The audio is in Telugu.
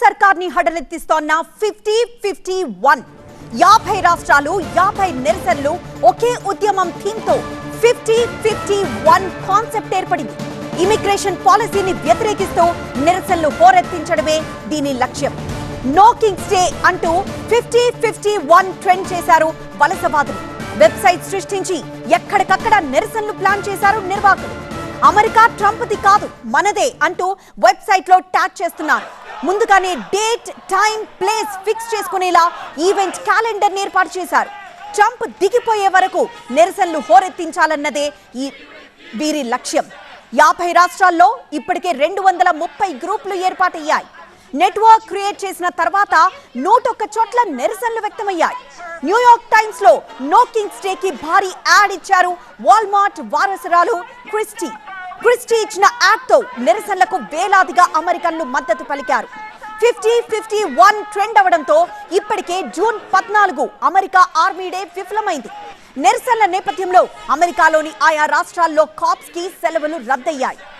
సర్కార్ని హడలెత్తిస్తోన్న ఫిఫ్టీ ఫిఫ్టీ వన్. యాభై రాష్ట్రాలు యాభై నిరసనలు ఒకే ఉద్యమం థీమ్తో ఫిఫ్టీ ఫిఫ్టీ వన్ కాన్సెప్ట్ ఏర్పడింది. ఇమిగ్రేషన్ పాలసీని వ్యతిరేకిస్తూ నిరసనలు హోరెత్తించడమే దీని లక్ష్యం. నో కింగ్స్ డే అంటూ ఫిఫ్టీ ఫిఫ్టీ వన్ ట్రెండ్ చేశారు వలసవాదులు. వెబ్సైట్ సృష్టించి ఎక్కడికక్కడ నిరసనలు ప్లాన్ చేశారు నిర్వాహకులు. అమెరికా ట్రంప్ది కాదు మనదే అంటూ వెబ్సైట్లో ట్యాగ్ చేస్తున్నారు. ముందుగానే డేట్ టైం ప్లేస్ ఫిక్స్ చేసుకునేలా ఈవెంట్ క్యాలెండర్ ఏర్పాటు చేశారు. ట్రంప్ దిగిపోయే వరకు నిరసనలు హోరెత్తించాలన్నదే ఈ వీరి లక్ష్యం. యాభై రాష్ట్రాల్లో ఇప్పటికే రెండు వందల ముప్పై గ్రూపులు ఏర్పాటయ్యాయి. నెట్వర్క్ క్రియేట్ చేసిన తర్వాత నూటొక్క చోట్ల నిరసనలు వ్యక్తమయ్యాయి. న్యూయార్క్ టైమ్స్లో నో కింగ్స్ డే కి భారీ యాడ్ ఇచ్చారు వాల్మార్ట్ వారసురాలు క్రిస్టీ. క్రిస్టీ ఇచ్చిన యాడ్తో నిరసనలకు వేలాదిగా అమెరికన్లు మద్దతు పలికారు. ఫిఫ్టీ ఫిఫ్టీ వన్ ట్రెండ్ అవడంతో ఇప్పటికే జూన్ పద్నాలుగు అమెరికా ఆర్మీ డే విఫలమైంది. నిరసనల నేపథ్యంలో అమెరికాలోని ఆయా రాష్ట్రాల్లో కాప్స్కి సెలవులు రద్దయ్యాయి.